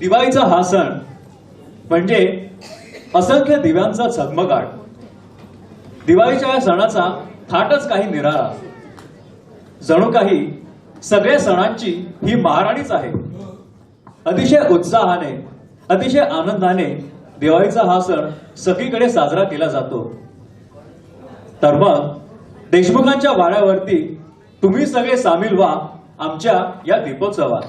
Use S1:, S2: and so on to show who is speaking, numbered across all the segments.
S1: दिवाळीचा हा सण म्हणजे असंख्य दिव्यांचा झगमगाट. दिवाळीच्या या सणाचा थाटच काही निराळा. जणू काही सगळ्या सणांची ही महाराणीच आहे. अतिशय उत्साहाने अतिशय आनंदाने दिवाळीचा हा सण सगळीकडे साजरा केला जातो. तर मग देशमुखांच्या वाड्यावरती तुम्ही सगळे सामील व्हा आमच्या या दीपोत्सवात.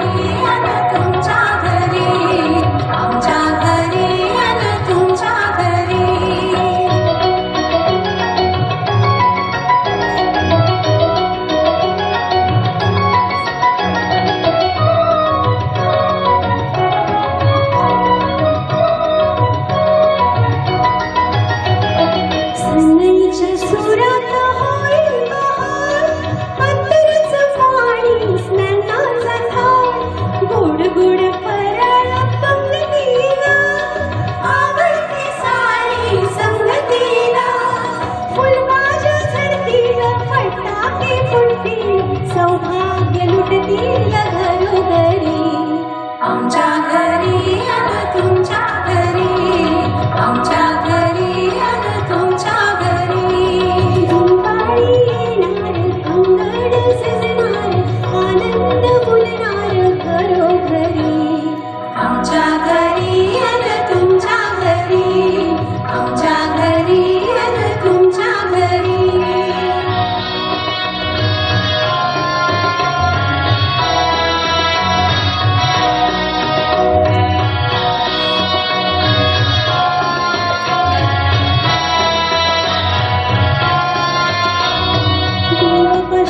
S2: Thank you.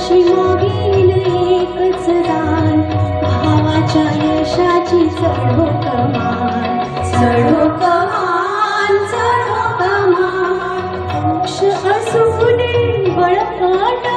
S2: तुझी मागील एकच दान भावाच्या यशाची चढो कमान चढो कमान चढो कमान मोक्ष बळकट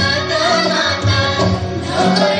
S3: na na na na